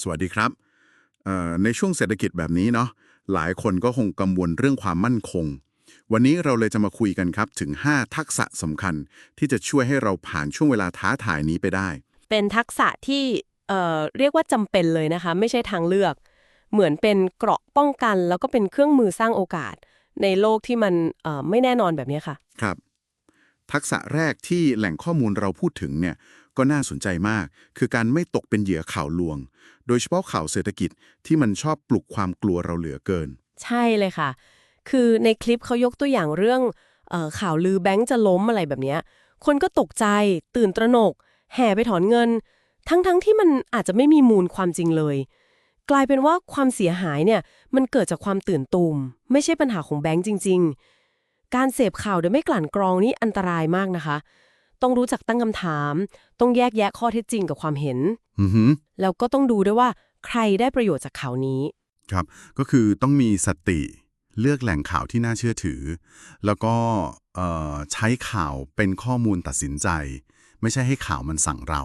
สวัสดีครับเอ่อในช่วงเศรษฐกิจแบบนี้เนาะหลายคนก็คงกังวลเรื่องความมั่นคง วันนี้เราเลยจะมาคุยกันครับถึง 5 ทักษะสำคัญที่จะช่วยให้เราผ่านช่วงเวลาท้าทายนี้ไปได้ เป็นทักษะที่เอ่อเรียกว่าจำเป็นเลยนะคะ ไม่ใช่ทางเลือก เหมือนเป็นเกราะป้องกัน แล้วก็เป็นเครื่องมือสร้างโอกาส ในโลกที่มันเอ่อไม่แน่นอนแบบนี้ค่ะ ครับ ทักษะแรกที่แหล่งข้อมูลเราพูดถึงเนี่ย ก็น่าสนใจมาก คือการไม่ตกเป็นเหยื่อข่าวลวง โดยเฉพาะข่าวเศรษฐกิจที่มันชอบปลุกความกลัวเราเหลือเกิน ใช่เลยค่ะ คือในคลิปเขายกตัวอย่างเรื่องออข่าวลือแบงค์จะล้มอะไรแบบนี้ คนก็ตกใจ ตื่นตระหนก แห่ไปถอนเงิน ทั้งๆทที่มันอาจจะไม่มีมูลความจริงเลย กลายเป็นว่าความเสียหายเนี่ยมันเกิดจากความตื่นตูม ไม่ใช่ปัญหาของแบงค์จริง ๆ การเสพข่าวโดยไม่กลั่นกรองนี่อันตรายมากนะคะ ต้องรู้จักตั้งคำถาม ต้องแยกแยะข้อเท็จจริงกับความเห็น อือหือแล้วก็ต้องดูด้วยว่าใครได้ประโยชน์จากข่าวนี้ ครับ ก็คือต้องมีสติ เลือกแหล่งข่าวที่น่าเชื่อถือ แล้วก็เอ่อใช้ข่าวเป็นข้อมูลตัดสินใจ ไม่ใช่ให้ข่าวมันสั่งเรา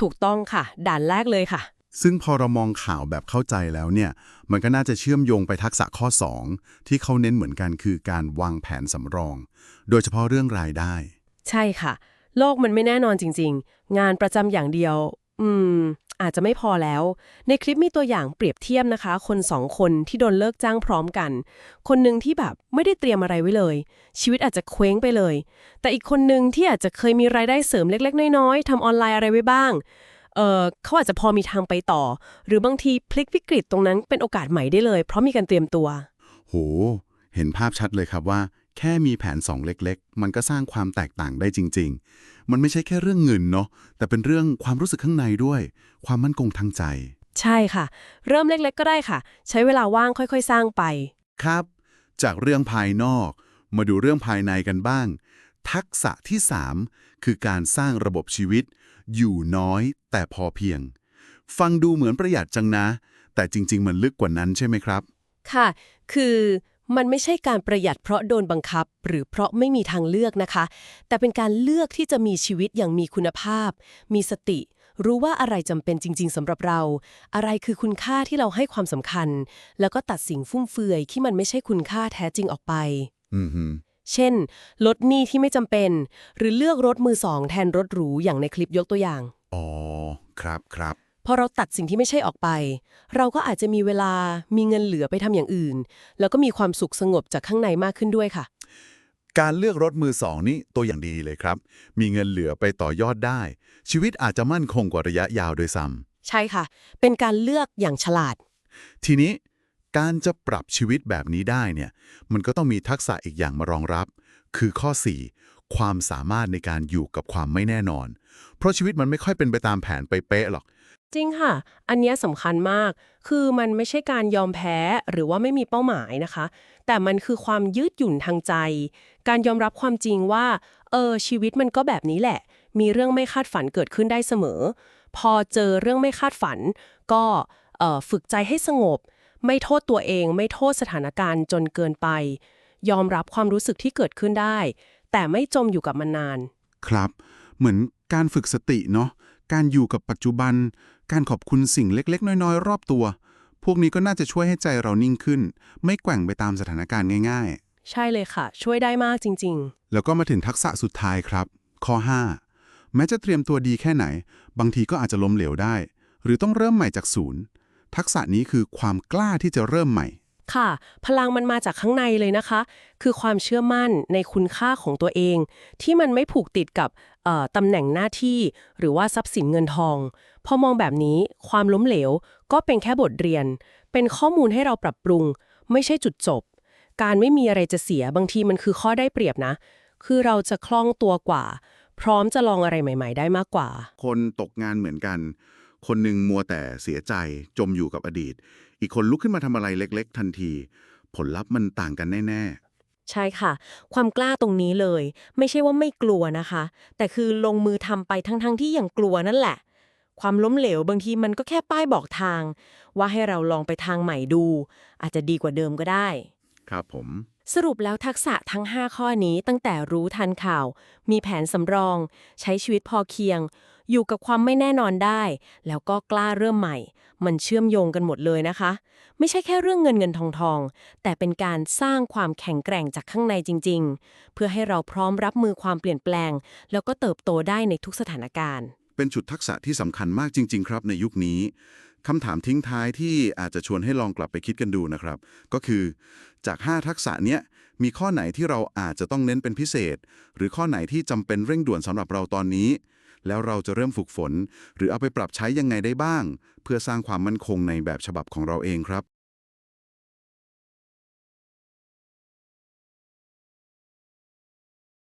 ถูกต้องค่ะ ด่านแรกเลยค่ะ ซึ่งพอเรามองข่าวแบบเข้าใจแล้วเนี่ย มันก็น่าจะเชื่อมโยงไปทักษะข้อ 2 ที่เขาเน้นเหมือนกันคือการวางแผนสำรอง โดยเฉพาะเรื่องรายได้ ใช่ค่ะ โลกมันไม่แน่นอนจริง ๆ งานประจำอย่างเดียว อืม อาจจะไม่พอแล้ว ในคลิปมีตัวอย่างเปรียบเทียบนะคะ คนสองคนที่โดนเลิกจ้างพร้อมกัน คนหนึ่งที่แบบไม่ได้เตรียมอะไรไว้เลย ชีวิตอาจจะเคว้งไปเลย แต่อีกคนหนึ่งที่อาจจะเคยมีรายได้เสริมเล็ก ๆ น้อยๆทำออนไลน์อะไรไว้บ้างเออเขาอาจจะพอมีทางไปต่อ หรือบางทีพลิกวิกฤตตรงนั้นเป็นโอกาสใหม่ได้เลย เพราะมีการเตรียมตัว โห เห็นภาพชัดเลยครับว่า แค่มีแผนสองเล็กๆ มันก็สร้างความแตกต่างได้จริง ๆ มันไม่ใช่แค่เรื่องเงินเนาะแต่เป็นเรื่องความรู้สึกข้างในด้วย ความมั่นคงทางใจ ใช่ค่ะ เริ่มเล็กๆ ก็ได้ค่ะ ใช้เวลาว่างค่อยๆ สร้างไป ครับ จากเรื่องภายนอก มาดูเรื่องภายในกันบ้าง ทักษะที่ 3 คือการสร้างระบบชีวิต อยู่น้อยแต่พอเพียง ฟังดูเหมือนประหยัดจังนะ แต่จริง ๆ มันลึกกว่านั้นใช่ไหมครับ ค่ะ คือ มันไม่ใช่การประหยัดเพราะโดนบังคับ หรือเพราะไม่มีทางเลือกนะคะ แต่เป็นการเลือกที่จะมีชีวิตอย่างมีคุณภาพ มีสติ รู้ว่าอะไรจำเป็นจริง ๆสำหรับเรา อะไรคือคุณค่าที่เราให้ความสำคัญ แล้วก็ตัดสิ่งฟุ่มเฟือยที่มันไม่ใช่คุณค่าแท้จริงออกไป อือฮึเช่น ลดหนี้ที่ไม่จำเป็น หรือเลือกรถมือสองแทนรถหรูอย่างในคลิปยกตัวอย่าง อ๋อ ครับครับ พอเราตัดสิ่งที่ไม่ใช่ออกไป เราก็อาจจะมีเวลามีเงินเหลือไปทำอย่างอื่น แล้วก็มีความสุขสงบจากข้างในมากขึ้นด้วยค่ะ การเลือกรถมือสองนี่ตัวอย่างดีเลยครับ มีเงินเหลือไปต่อยอดได้ ชีวิตอาจจะมั่นคงกว่าระยะยาวโดยซ้ใช่ค่ะ เป็นการเลือกอย่างฉลาดำทีนี้การจะปรับชีวิตแบบนี้ได้เนี่ย มันก็ต้องมีทักษะอีกอย่างมารองรับ คือข้อ 4 ความสามารถในการอยู่กับความไม่แน่นอน เพราะชีวิตมันไม่ค่อยเป็นไปตามแผนไปเป๊ะหรอก จริงค่ะ อันเนี้ยสำคัญมาก คือมันไม่ใช่การยอมแพ้หรือว่าไม่มีเป้าหมายนะคะ แต่มันคือความยืดหยุ่นทางใจ การยอมรับความจริงว่า เออ ชีวิตมันก็แบบนี้แหละ มีเรื่องไม่คาดฝันเกิดขึ้นได้เสมอ พอเจอเรื่องไม่คาดฝัน ก็เออฝึกใจให้สงบ ไม่โทษตัวเอง ไม่โทษสถานการณ์จนเกินไป ยอมรับความรู้สึกที่เกิดขึ้นได้ แต่ไม่จมอยู่กับมันนาน ครับ เหมือนการฝึกสติเนาะ การอยู่กับปัจจุบัน การขอบคุณสิ่งเล็ก ๆ น้อย ๆ รอบตัว พวกนี้ก็น่าจะช่วยให้ใจเรานิ่งขึ้น ไม่แกว่งไปตามสถานการณ์ง่ายใช่เลยค่ะ ช่วยได้มากจริงๆๆแล้วก็มาถึงทักษะสุดท้ายครับ ข้อ 5 แม้จะเตรียมตัวดีแค่ไหน บางทีก็อาจจะล้มเหลวได้ หรือต้องเริ่มใหม่จากศูนย์ ทักษะนี้คือความกล้าที่จะเริ่มใหม่ค่ะ พลังมันมาจากข้างในเลยนะคะ คือความเชื่อมั่นในคุณค่าของตัวเอง ที่มันไม่ผูกติดกับเอ่อ ตำแหน่งหน้าที่หรือว่าทรัพย์สินเงินทอง พอมองแบบนี้ความล้มเหลวก็เป็นแค่บทเรียน เป็นข้อมูลให้เราปรับปรุง ไม่ใช่จุดจบ การไม่มีอะไรจะเสียบางทีมันคือข้อได้เปรียบนะ คือเราจะคล่องตัวกว่า พร้อมจะลองอะไรใหม่ ๆ ได้มากกว่า คนตกงานเหมือนกัน คนหนึ่งมัวแต่เสียใจจมอยู่กับอดีต อีกคนลุกขึ้นมาทำอะไรเล็ก ๆ ทันที ผลลัพธ์มันต่างกันแน่ ใช่ค่ะ ความกล้าตรงนี้เลย ไม่ใช่ว่าไม่กลัวนะคะ แต่คือลงมือทำไปทั้งๆที่ยังกลัวนั่นแหละ ความล้มเหลวบางทีมันก็แค่ป้ายบอกทาง ว่าให้เราลองไปทางใหม่ดู อาจจะดีกว่าเดิมก็ได้ๆครับผม สรุปแล้วทักษะทั้ง 5 ข้อนี้ตั้งแต่รู้ทันข่าว มีแผนสำรอง ใช้ชีวิตพอเคียง อยู่กับความไม่แน่นอนได้ แล้วก็กล้าเริ่มใหม่ มันเชื่อมโยงกันหมดเลยนะคะ ไม่ใช่แค่เรื่องเงินเงินทองทอง แต่เป็นการสร้างความแข็งแกร่งจากข้างในจริง ๆ เพื่อให้เราพร้อมรับมือความเปลี่ยนแปลง แล้วก็เติบโตได้ในทุกสถานการณ์ เป็นจุดทักษะที่สำคัญมากจริง ๆ ครับในยุคนี้คำถามทิ้งท้ายที่อาจจะชวนให้ลองกลับไปคิดกันดูนะครับ ก็คือ จาก 5 ทักษะเนี้ยมีข้อไหนที่เราอาจจะต้องเน้นเป็นพิเศษ หรือข้อไหนที่จำเป็นเร่งด่วนสำหรับเราตอนนี้ แล้วเราจะเริ่มฝึกฝน หรือเอาไปปรับใช้ยังไงได้บ้าง เพื่อสร้างความมั่นคงในแบบฉบับของเราเองครับ